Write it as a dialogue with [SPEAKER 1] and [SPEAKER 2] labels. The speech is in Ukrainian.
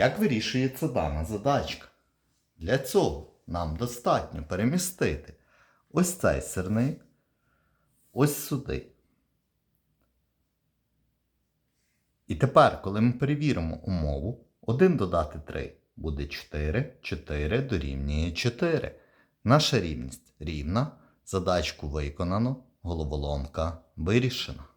[SPEAKER 1] Як вирішується дана задачка? Для цього нам достатньо перемістити ось цей сирник ось сюди. І тепер, коли ми перевіримо умову, 1 додати 3 буде 4, 4 дорівнює 4. Наша рівність рівна, задачку виконано, головоломка вирішена.